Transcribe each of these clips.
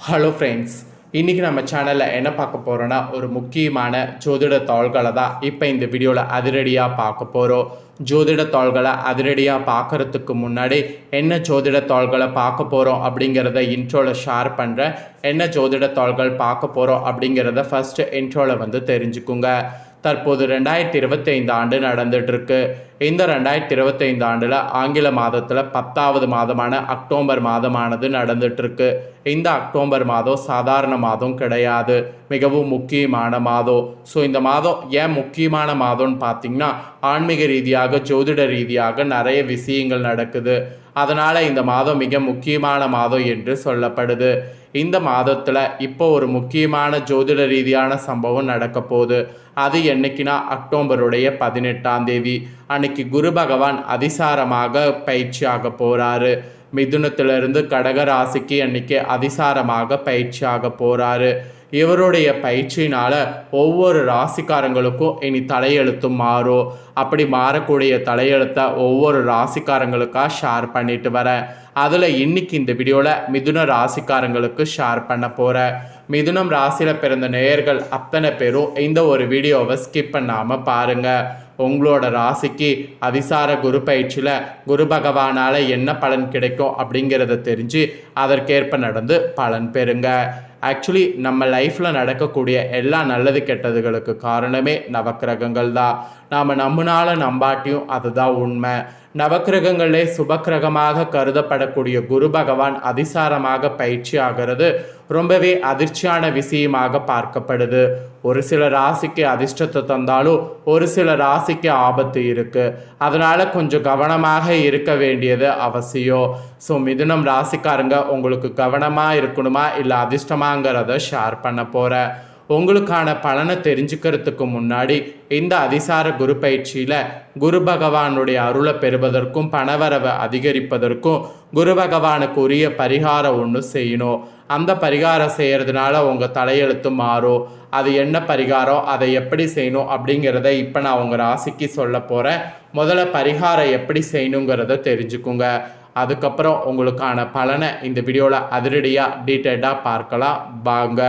Hello friends இன்றைக்கி நம்ம சேனலில் என்ன பார்க்க போகிறோன்னா ஒரு முக்கியமான ஜோதிட தாள்களை தான் இப்போ இந்த வீடியோவில் அதிரடியாக பார்க்க போகிறோம் ஜோதிட தாள்களை அதிரடியாக பார்க்குறதுக்கு முன்னாடி என்ன ஜோதிட தாள்களை பார்க்க போகிறோம் அப்படிங்கிறத இன்ட்ரோவில் ஷேர் பண்ணுறேன் என்ன ஜோதிட தாள்கள் பார்க்க போகிறோம் அப்படிங்கிறத ஃபஸ்ட்டு இன்ட்ரோவில் வந்து தெரிஞ்சுக்குங்க. தற்போது ரெண்டாயிரத்தி இருபத்தைந்து ஆண்டு நடந்துட்டு இந்த ரெண்டாயிரத்தி இருபத்தைந்து ஆண்டில் ஆங்கில மாதத்தில் பத்தாவது மாதமான அக்டோபர் மாதமானது நடந்துகிட்ருக்கு இந்த அக்டோபர் மாதம் சாதாரண மாதம் கிடையாது. மிகவும் முக்கியமான மாதம். ஸோ இந்த மாதம் ஏன் முக்கியமான மாதம்னு பார்த்தீங்கன்னா ஆன்மீக ரீதியாக ஜோதிட ரீதியாக நிறைய விஷயங்கள் நடக்குது. அதனால் இந்த மாதம் மிக முக்கியமான மாதம் என்று சொல்லப்படுது. இந்த மாதத்தில் இப்போ ஒரு முக்கியமான ஜோதிட ரீதியான சம்பவம் நடக்க போகுது. அது என்னைக்குன்னா அக்டோபருடைய பதினெட்டாம் தேதி. அன்னைக்கு குரு பகவான் அதிசாரமாக பயிற்சியாக போகிறாரு மிதுனத்திலிருந்து கடக ராசிக்கு அன்னைக்கு அதிசாரமாக பயிற்சியாக போகிறாரு இவருடைய பயிற்சியினால் ஒவ்வொரு ராசிக்காரங்களுக்கும் இனி தலையெழுத்தும் மாறும் அப்படி மாறக்கூடிய தலையெழுத்தை ஒவ்வொரு ராசிக்காரங்களுக்காக ஷேர் பண்ணிட்டு வரேன் அதில் இன்னைக்கு இந்த வீடியோவில் மிதுன ராசிக்காரங்களுக்கு ஷேர் பண்ண போகிறேன் மிதுனம் ராசியில் பிறந்த நேயர்கள் அத்தனை பேரும் இந்த ஒரு வீடியோவை ஸ்கிப் பண்ணாமல் பாருங்கள் உங்களோட ராசிக்கு அவிசார குரு பயிற்சியில் குரு பகவானால் என்ன பலன் கிடைக்கும் அப்படிங்கிறத தெரிஞ்சு அதற்கேற்ப நடந்து பலன் பெறுங்க. ஆக்சுவலி நம்ம லைஃப்பில் நடக்கக்கூடிய எல்லா நல்லது கெட்டதுகளுக்கு காரணமே நவக்கிரகங்கள் தான் நாம் நம்பினாலும் நம்பாட்டியும் அதுதான் உண்மை. நவக்கிரகங்களே சுபக்கிரகமாக கருதப்படக்கூடிய குரு பகவான் அதிசாரமாக பயிற்சி ஆகிறது. ரொம்பவே அதிர்ச்சியான விஷயமாக பார்க்கப்படுது. ஒரு சில ராசிக்கு அதிர்ஷ்டத்தை தந்தாலும் ஒரு சில ராசிக்கு ஆபத்து இருக்கு. அதனால கொஞ்சம் கவனமாக இருக்க வேண்டியது அவசியம். ஸோ மிதுனம் ராசிக்காரங்க உங்களுக்கு கவனமாக இருக்கணுமா? இல்லை அதிர்ஷ்டமாங்கிறத ஷேர் பண்ண போகிறேன் உங்களுக்கான பலனை தெரிஞ்சுக்கிறதுக்கு முன்னாடி இந்த அதிசார குரு பயிற்சியில் குரு பகவானுடைய அருளை பெறுவதற்கும் பணவரவை அதிகரிப்பதற்கும் குரு பகவானுக்கு உரிய பரிகாரம் ஒன்று செய்யணும். அந்த பரிகாரம் செய்கிறதுனால உங்கள் தலையெழுத்து மாறும். அது என்ன பரிகாரம் அதை எப்படி செய்யணும் அப்படிங்கிறத இப்போ நான் உங்கள் ராசிக்கு சொல்ல போகிறேன் முதல்ல பரிகாரம் எப்படி செய்யணுங்கிறத தெரிஞ்சுக்குங்க. அதுக்கப்புறம் உங்களுக்கான பலனை இந்த வீடியோவில் அதிரடியாக டீட்டெயில்டாக பார்க்கலாம். வாங்க.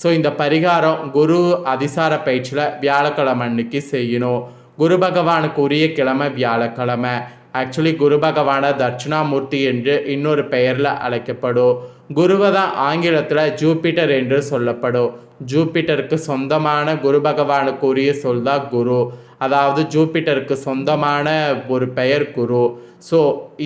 ஸோ இந்த பரிகாரம் குரு அதிசார பயிற்சியில் வியாழக்கிழமை அன்னைக்கு செய்யணும். குரு பகவானுக்கு உரிய கிழமை வியாழக்கிழமை. ஆக்சுவலி குரு பகவான தட்சிணாமூர்த்தி என்று இன்னொரு பெயரில் அழைக்கப்படும். குருவை தான் ஆங்கிலத்தில் ஜூபிட்டர் என்று சொல்லப்படும். ஜூபிட்டருக்கு சொந்தமான குரு பகவானுக்கு உரிய சொல் தான் குரு. அதாவது ஜூபிட்டருக்கு சொந்தமான ஒரு பெயர் குரு. ஸோ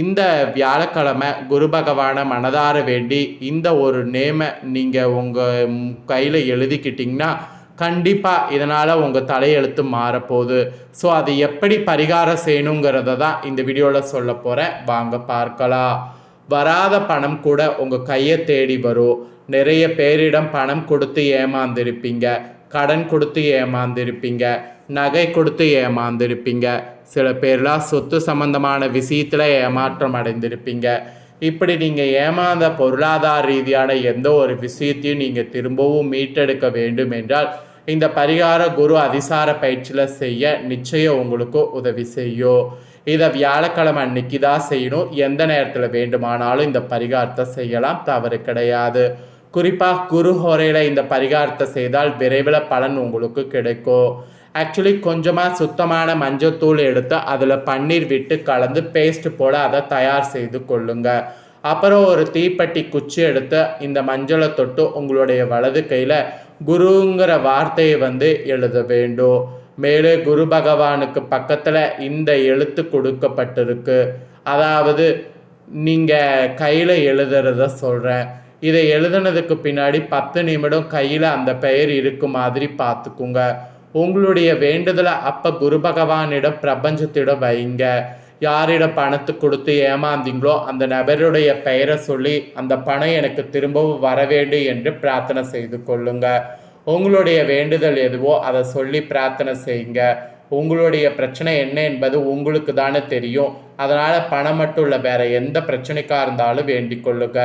இந்த வியாழக்கிழமை குரு பகவானை மனதார வேண்டி இந்த ஒரு நேமை நீங்கள் உங்கள் கையில் எழுதிக்கிட்டிங்கன்னா கண்டிப்பாக இதனால் உங்கள் தலையெழுத்து மாறப்போகுது. ஸோ அது எப்படி பரிகாரம் செய்யணுங்கிறத தான் இந்த வீடியோவில் சொல்ல போகிறேன் வாங்க பார்க்கலாம். வராத பணம் கூட உங்கள் கையை தேடி வரும். நிறைய பேரிடம் பணம் கொடுத்து ஏமாந்திருப்பீங்க. கடன் கொடுத்து ஏமாந்திருப்பீங்க. நகை கொடுத்து ஏமாந்துருப்பீங்க. சில பேர்லாம் சொத்து சம்பந்தமான விஷயத்தில் ஏமாற்றம் அடைந்திருப்பீங்க. இப்படி நீங்கள் ஏமாந்த பொருளாதார ரீதியான எந்த ஒரு விஷயத்தையும் நீங்கள் திரும்பவும் மீட்டெடுக்க வேண்டும் என்றால் இந்த பரிகார குரு அதிசார பயிற்சியில் செய்ய நிச்சயம் உங்களுக்கு உதவி செய்யும். இதை வியாழக்கிழமை அன்னைக்கு தான் செய்யணும். எந்த நேரத்தில் வேண்டுமானாலும் இந்த பரிகாரத்தை செய்யலாம். தவறு கிடையாது. குறிப்பாக குரு ஹோரையில் இந்த பரிகாரத்தை செய்தால் விரைவில் பலன் உங்களுக்கு கிடைக்கும். ஆக்சுவலி கொஞ்சமாக சுத்தமான மஞ்சத்தூள் எடுத்து அதில் பன்னீர் விட்டு கலந்து பேஸ்ட் போல் அதை தயார் செய்து கொள்ளுங்க. அப்புறம் ஒரு தீப்பெட்டி குச்சி எடுத்து இந்த மஞ்சளை தொட்டு உங்களுடைய வலது கையில் குருங்கிற வார்த்தையை வந்து எழுத வேண்டும். மேலே குரு பகவானுக்கு பக்கத்தில் இந்த எழுத்து கொடுக்கப்பட்டிருக்கு. அதாவது நீங்கள் கையில் எழுதுறத சொல்கிறேன் இதை எழுதுனதுக்கு பின்னாடி பத்து நிமிடம் கையில் அந்த பெயர் இருக்கு மாதிரி பார்த்துக்குங்க. உங்களுடைய வேண்டுதலை அப்போ குரு பகவானிடம் பிரபஞ்சத்திடம் வைங்க. யாரிடம் பணத்தை கொடுத்து ஏமாந்தீங்களோ அந்த நபருடைய பெயரை சொல்லி அந்த பணம் எனக்கு திரும்பவும் வர வேண்டும் என்று பிரார்த்தனை செய்து கொள்ளுங்க. உங்களுடைய வேண்டுதல் எதுவோ அதை சொல்லி பிரார்த்தனை செய்யுங்க. உங்களுடைய பிரச்சனை என்ன என்பது உங்களுக்கு தானே தெரியும். அதனால் பணம் மட்டும் இல்லை வேற எந்த பிரச்சனைக்காக இருந்தாலும் வேண்டிக் கொள்ளுங்க.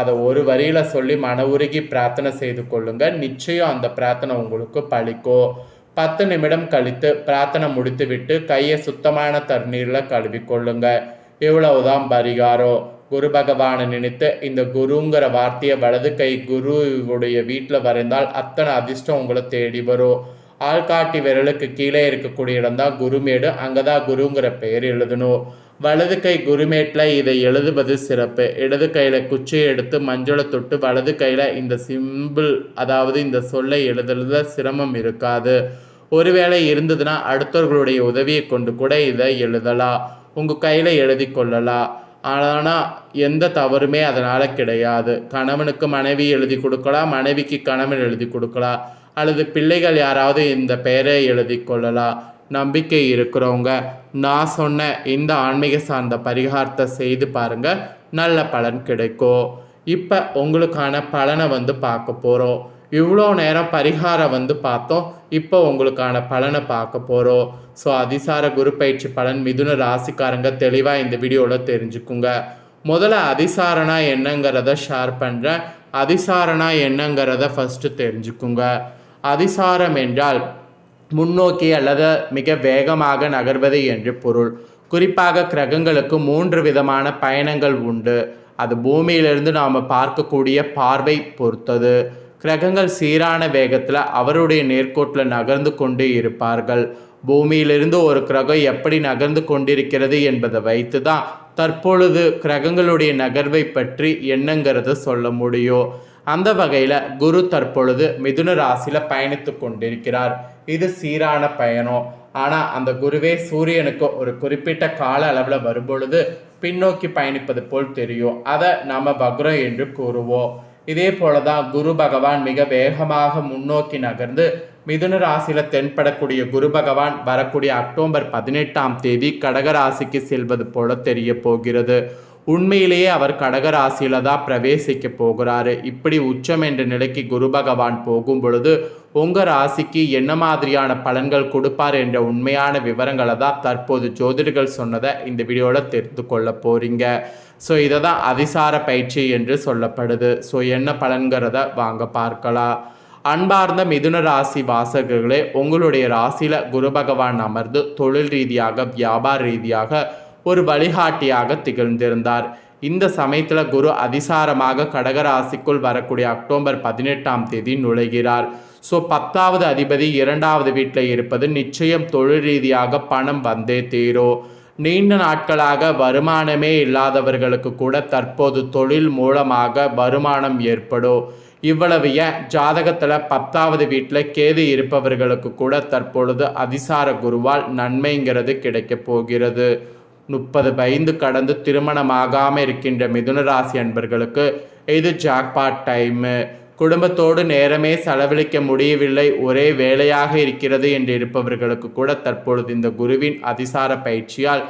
அதை ஒரு வரியில் சொல்லி மன உருகி பிரார்த்தனை செய்து கொள்ளுங்க. நிச்சயம் அந்த பிரார்த்தனை உங்களுக்கு பழிக்கும் பத்து நிமிடம் கழித்து பிரார்த்தனை முடித்துவிட்டு கையை சுத்தமான தண்ணீரில் கழுவிக்கொள்ளுங்க. இவ்வளவுதான் பரிகாரம் குரு பகவானை நினைத்து இந்த குருங்கிற வார்த்தையை வலது கை குருவுடைய வீட்டில் வரைந்தால் அத்தனை அதிர்ஷ்டம் உங்களை தேடி வரும். ஆள்காட்டி விரலுக்கு கீழே இருக்கக்கூடிய இடம் தான் குருமேடு. அங்கே தான் குருங்கிற பெயர் எழுதணும். வலது கை குருமேட்டில் இதை எழுதுவது சிறப்பு. இடது கையில் குச்சியை எடுத்து மஞ்சளை தொட்டு வலது கையில் இந்த சிம்பிள் அதாவது இந்த சொல்லை எழுதுறதுல சிரமம் இருக்காது. ஒருவேளை இருந்ததுன்னா அடுத்தவர்களுடைய உதவியை கொண்டு கூட இதை எழுதலாம். உங்கள் கையில் எழுதி கொள்ளலாம். ஆனால் எந்த தவறுமே அதனால் கிடையாது. கணவனுக்கு மனைவி எழுதி கொடுக்கலாம் மனைவிக்கு கணவன் எழுதி கொடுக்கலாம். அல்லது பிள்ளைகள் யாராவது இந்த பெயரை எழுதி கொள்ளலாம். நம்பிக்கை இருக்கிறவங்க. நான் சொன்ன இந்த ஆன்மீக சார்ந்த பரிகாரத்தை செய்து பாருங்க. நல்ல பலன் கிடைக்கும். இப்போ உங்களுக்கான பலனை வந்து பார்க்க போகிறோம் இவ்வளோ நேரம் பரிகாரம் வந்து பார்த்தோம். இப்போ உங்களுக்கான பலனை பார்க்க போகிறோம் ஸோ அதிசார குரு பயிற்சி பலன் மிதுன ராசிக்காரங்க தெளிவாக இந்த வீடியோவில் தெரிஞ்சுக்குங்க. முதல்ல அதிசாரனா என்னங்கிறத ஷேர் பண்ணுறேன் அதிசாரனா என்னங்கிறத ஃபஸ்ட்டு தெரிஞ்சுக்குங்க. அதிசாரம் என்றால் முன்னோக்கி அல்லது மிக வேகமாக நகர்வது என்று பொருள். குறிப்பாக கிரகங்களுக்கு மூன்று விதமான பயணங்கள் உண்டு. அது பூமியிலிருந்து நாம் பார்க்கக்கூடிய பார்வை பொறுத்தது. கிரகங்கள் சீரான வேகத்தில் அவருடைய நேர்கோட்டில் நகர்ந்து கொண்டு இருப்பார்கள். பூமியிலிருந்து ஒரு கிரகம் எப்படி நகர்ந்து கொண்டிருக்கிறது என்பதை வைத்து தான் தற்பொழுது கிரகங்களுடைய நகர்வை பற்றி என்னங்கிறத சொல்ல முடியும். அந்த வகையில் குரு தற்பொழுது மிதுன ராசியில் பயணித்து கொண்டிருக்கிறார். இது சீரான பயணம். ஆனால் அந்த குருவே சூரியனுக்கு ஒரு குறிப்பிட்ட கால அளவில் வரும்பொழுது பின்னோக்கி பயணிப்பது போல் தெரியும். அதை நாம் வக்ரம் என்று கூறுவோம். இதே போல தான் குரு பகவான் மிக வேகமாக முன்னோக்கி நகர்ந்து மிதுன ராசியில் தென்படக்கூடிய குரு பகவான் வரக்கூடிய அக்டோபர் பதினெட்டாம் தேதி கடகராசிக்கு செல்வது போல தெரிய போகிறது. உண்மையிலேயே அவர் கடகராசியில தான் பிரவேசிக்க போகிறாரு. இப்படி உச்சம் என்ற நிலைக்கு குரு பகவான் போகும் பொழுது உங்கள் ராசிக்கு என்ன மாதிரியான பலன்கள் கொடுப்பார் என்ற உண்மையான விவரங்களை தான் தற்போது ஜோதிடர்கள் சொன்னதை இந்த வீடியோவில் தெரிந்து கொள்ள போறீங்க. ஸோ இதை தான் அதிசார பயிற்சி என்று சொல்லப்படுது. ஸோ என்ன பலன்கிறத வாங்க பார்க்கலாம். அன்பார்ந்த மிதுன ராசி வாசகர்களே உங்களுடைய ராசியில் குரு பகவான் அமர்ந்து தொழில் ரீதியாக வியாபார ரீதியாக ஒரு வழிகாட்டியாக திகழ்ந்திருந்தார். இந்த சமயத்தில் குரு அதிசாரமாக கடகராசிக்குள் வரக்கூடிய அக்டோபர் பதினெட்டாம் தேதி நுழைகிறார். ஸோ பத்தாவது அதிபதி இரண்டாவது வீட்டில் இருப்பது நிச்சயம் தொழில் ரீதியாக பணம் வந்தே தீரும் நீண்ட நாட்களாக வருமானமே இல்லாதவர்களுக்கு கூட தற்போது தொழில் மூலமாக வருமானம் ஏற்படும். இவ்வளவு ஏன்? ஜாதகத்தில் பத்தாவது வீட்டில் கேது இருப்பவர்களுக்கு கூட தற்பொழுது அதிசார குருவால் நன்மைங்கிறது கிடைக்கப் போகிறது. முப்பது ஐந்து கடந்து திருமணமாகாமல் இருக்கின்ற மிதுன ராசி அன்பர்களுக்கு இது ஜாக்பாட் டைமு குடும்பத்தோடு நேரமே செலவழிக்க முடியவில்லை. ஒரே வேலையாக இருக்கிறது என்று இருப்பவர்களுக்கு கூட தற்பொழுது இந்த குருவின் அதிசார பயிற்சியால்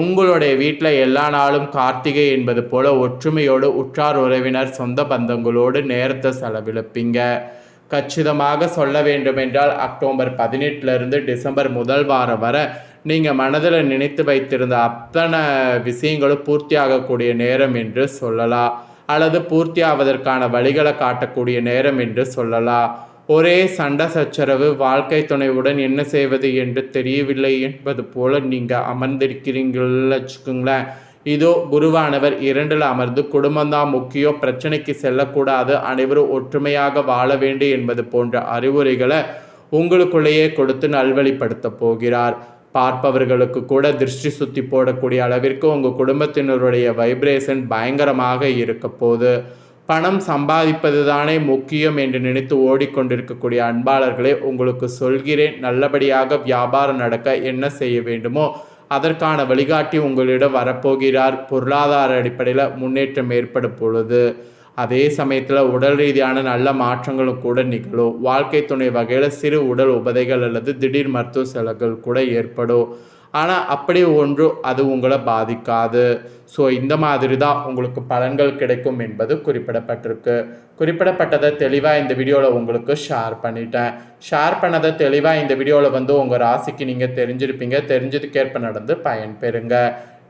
உங்களுடைய வீட்டில் எல்லா நாளும் கார்த்திகை என்பது போல ஒற்றுமையோடு உற்றார் உறவினர் சொந்த பந்தங்களோடு நேரத்தை செலவிழப்பீங்க. கச்சிதமாக சொல்ல வேண்டுமென்றால் அக்டோபர் பதினெட்டுலேருந்து டிசம்பர் முதல் வாரம் வரை நீங்கள் மனதில் நினைத்து வைத்திருந்த அத்தனை விஷயங்களும் பூர்த்தியாகக்கூடிய நேரம் என்று சொல்லலாம் அல்லது பூர்த்தியாவதற்கான வழிகளை காட்டக்கூடிய நேரம் என்று சொல்லலாம் ஒரே சண்டை சச்சரவு வாழ்க்கை துணைவுடன் என்ன செய்வது என்று தெரியவில்லை என்பது போல நீங்கள் அமர்ந்திருக்கிறீங்கள் வச்சுக்கோங்களேன். இதோ குருவானவர் இரண்டில் அமர்ந்து குடும்பம்தான் முக்கியம். பிரச்சனைக்கு செல்லக்கூடாது. அனைவரும் ஒற்றுமையாக வாழ வேண்டும் என்பது போன்ற அறிவுரைகளை உங்களுக்குள்ளேயே கொடுத்து நல்வழிப்படுத்த போகிறார். பார்ப்பவர்களுக்கு கூட திருஷ்டி சுத்தி போடக்கூடிய அளவிற்கு உங்கள் குடும்பத்தினருடைய வைப்ரேஷன் பயங்கரமாக இருக்க போது பணம் சம்பாதிப்பது தானே முக்கியம் என்று நினைத்து ஓடிக்கொண்டிருக்கக்கூடிய அன்பாளர்களே உங்களுக்கு சொல்கிறேன் நல்லபடியாக வியாபாரம் நடக்க என்ன செய்ய வேண்டுமோ அதற்கான வழிகாட்டி உங்களிடம் வரப்போகிறார். பொருளாதார அடிப்படையில் முன்னேற்றம் ஏற்படும் பொழுது. அதே சமயத்தில் உடல் ரீதியான நல்ல மாற்றங்களும் கூட நிகழும். வாழ்க்கை துணை வகையில் சிறு உடல் உபதைகள் அல்லது திடீர் மருத்துவ செலவுகள் கூட ஏற்படும். ஆனால் அப்படி ஒன்றும் அது உங்களை பாதிக்காது. ஸோ இந்த மாதிரி தான் உங்களுக்கு பலன்கள் கிடைக்கும் என்பது குறிப்பிடப்பட்டிருக்கு. குறிப்பிடப்பட்டதை தெளிவாக இந்த வீடியோவில் உங்களுக்கு ஷேர் பண்ணிட்டேன். ஷேர் பண்ணதை தெளிவாக இந்த வீடியோவில் வந்து உங்கள் ராசிக்கு நீங்கள் தெரிஞ்சிருப்பீங்க. தெரிஞ்சதுக்கேற்ப நடந்து பயன்பெறுங்க.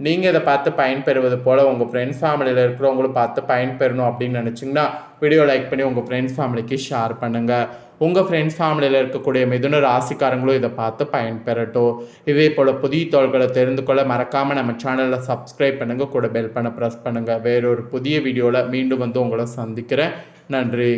நீங்கள் இதை பார்த்து பயன்பெறுவது போல் உங்கள் ஃப்ரெண்ட்ஸ் ஃபேமிலியில் இருக்கிறவங்களும் பார்த்து பயன்பெறணும் அப்படின்னு நினச்சிங்கன்னா வீடியோ லைக் பண்ணி உங்கள் ஃப்ரெண்ட்ஸ் ஃபேமிலிக்கு ஷேர் பண்ணுங்கள் உங்கள் ஃப்ரெண்ட்ஸ் ஃபேமிலியில் இருக்கக்கூடிய மிதுன ராசிக்காரங்களும் இதை பார்த்து பயன்பெறட்டும். இதே போல் புதிய தோள்களை தெரிந்து கொள்ள மறக்காமல் நம்ம சேனலில் சப்ஸ்கிரைப் பண்ணுங்கள் கூட பெல் பண்ண ப்ரெஸ் பண்ணுங்கள் வேறொரு புதிய வீடியோவில் மீண்டும் வந்து உங்களை சந்திக்கிறேன். நன்றி.